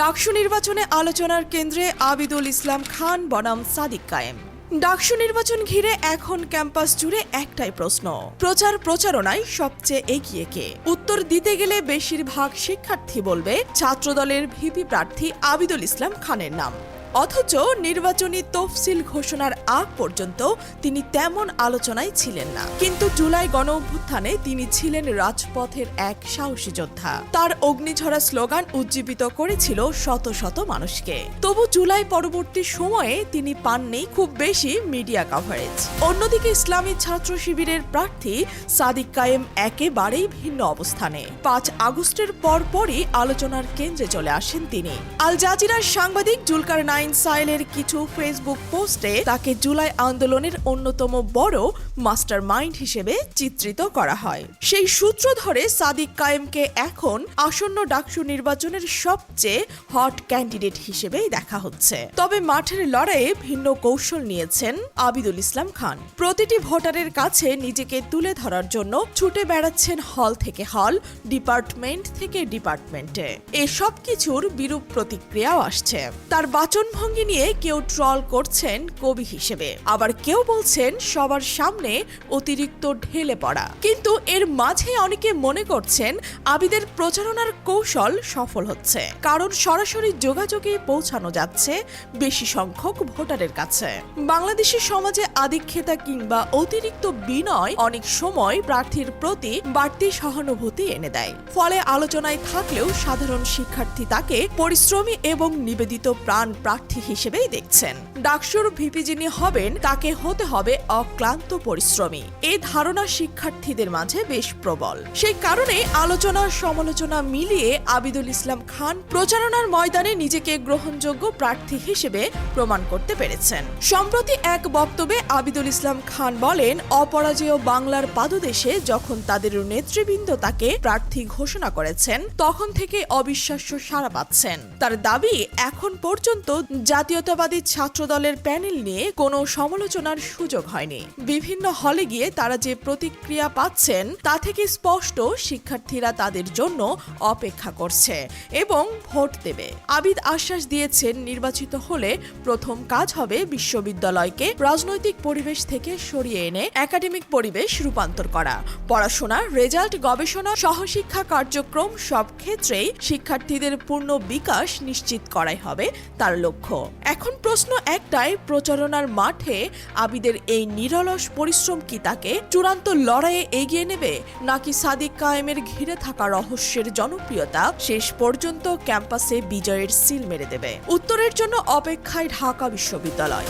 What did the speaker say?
ডাকসু নির্বাচনে আলোচনার কেন্দ্রে আবিদুল ইসলাম খান, বনাম সাদিক কায়েম। ডাকসু নির্বাচন ঘিরে এখন ক্যাম্পাস জুড়ে একটাই প্রশ্ন, প্রচার প্রচারণায় সবচেয়ে এগিয়ে কে? উত্তর দিতে গেলে বেশিরভাগ শিক্ষার্থী বলবে, ছাত্রদলের ভিপি প্রার্থী আবিদুল ইসলাম খানের নাম। অথচ নির্বাচনী তফসিল ঘোষণার আগ পর্যন্ত তিনি তেমন আলোচনায় ছিলেন না। কিন্তু জুলাই গণ অভ্যুত্থানে তিনি ছিলেন রাজপথের এক সাহসী যোদ্ধা। তার অগ্নিঝরা স্লোগান উজ্জীবিত করেছিল শত শত মানুষকে। তবু জুলাই পরবর্তী সময়ে তিনি পাননি খুব বেশি মিডিয়া কভারেজ। অন্যদিকে ইসলামী ছাত্র শিবিরের প্রার্থী সাদিক কায়েম একেবারেই ভিন্ন অবস্থানে। পাঁচ আগস্টের পরপরই আলোচনার কেন্দ্রে চলে আসেন তিনি। আল জাজিরার সাংবাদিক জুলকার নাইন সাইলের কিছু ফেসবুক পোস্টে তাকে জুলাই আন্দোলনের অন্যতম বড় মাস্টার মাইন্ড হিসেবে চিত্রিত করা হয়। সেই সূত্র ধরে সাদিক কায়েমকে এখন আসন্ন ডাকসু নির্বাচনের সবচেয়ে হট ক্যান্ডিডেট হিসেবেই দেখা হচ্ছে। তবে মাঠের লড়াইয়ে ভিন্ন কৌশল নিয়েছেন আবিদুল ইসলাম খান। প্রতিটি ভোটারের কাছে নিজেকে তুলে ধরার জন্য ছুটে বেড়াচ্ছেন হল থেকে হল, ডিপার্টমেন্ট থেকে ডিপার্টমেন্টে। এসব কিছুর বিরূপ প্রতিক্রিয়াও আসছে। তার বাচনভঙ্গি নিয়ে কেউ ট্রল করছেন কবি হিসেবে। আবার কেউ বলছেন সবার সামনে অতিরিক্ত ঢেলে পড়া। কিন্তু এর মাঝে অনেকে মনে করছেন আবিদের প্রচারণার কৌশল সফল হচ্ছে। কারণ সরাসরি যোগাযোগে পৌঁছানো যাচ্ছে বেশি সংখ্যক ভোটারের কাছে। বাংলাদেশের সমাজে আদিক্ষেতা কিংবা অতিরিক্ত বিনয় অনেক সময় প্রার্থীর প্রতি বাড়তি সহানুভূতি এনে দেয়। ফলে আলোচনায় থাকলেও সাধারণ শিক্ষার্থী তাকে পরিশ্রমী এবং নিবেদিত প্রাণ প্রার্থী হিসেবেই দেখছেন। ডাকসুর ভিপি যিনি হবেন, তাকে হতে হবে অক্লান্ত পরিশ্রমী। এই ধারণা শিক্ষার্থীদের মাঝে বেশ প্রবল। সেই কারণে আলোচনা সমালোচনা মিলিয়ে আবিদুল ইসলাম খান প্রচারণার ময়দানে নিজেকে গ্রহণযোগ্য প্রার্থী হিসেবে প্রমাণ করতে পেরেছেন। সম্প্রতি এক বক্তব্যে আবিদুল ইসলাম খান বলেন, অপরাজেয় বাংলার পাদদেশে যখন তাদের নেতৃবৃন্দ তাকে প্রার্থী ঘোষণা করেছেন, তখন থেকে অবিশ্বাস্য সাড়া পাচ্ছেন। তার দাবি, এখন পর্যন্ত জাতীয়তাবাদী ছাত্রদলের প্যানেল নিয়ে কোনো সমালোচনার সুযোগ হয়নি। বিভিন্ন হলে গিয়ে তারা যে প্রতিক্রিয়া পাচ্ছেন, তা থেকে স্পষ্ট শিক্ষার্থীরা তাদের জন্য অপেক্ষা করছে এবং ভোট দেবে। আবিদ আশ্বাস দিয়েছেন, নির্বাচিত হলে প্রথম কাজ হবে বিশ্ববিদ্যালয়কে রাজনৈতিক পরিবেশ থেকে সরিয়ে এনে একাডেমিক পরিবেশ রূপান্তর করা। পড়াশোনা রেজাল্ট, গবেষণা, সহশিক্ষা কার্যক্রম সব ক্ষেত্রেই শিক্ষার্থীদের পূর্ণ বিকাশ নিশ্চিত করাই হবে তার লক্ষ্য। এখন প্রশ্ন একটাই, প্রচারণার মাঠে আবিদের এই নিরলস পরিশ্রম কি তাকে চূড়ান্ত লড়াইয়ে এগিয়ে নেবে? নাকি সাদিক কায়েমের ঘিরে থাকা রহস্যের জনপ্রিয়তা শেষ পর্যন্ত ক্যাম্পাসে বিজয়ের সিল মেরে দেবে? উত্তরের জন্য অপেক্ষায় ঢাকা বিশ্ববিদ্যালয়।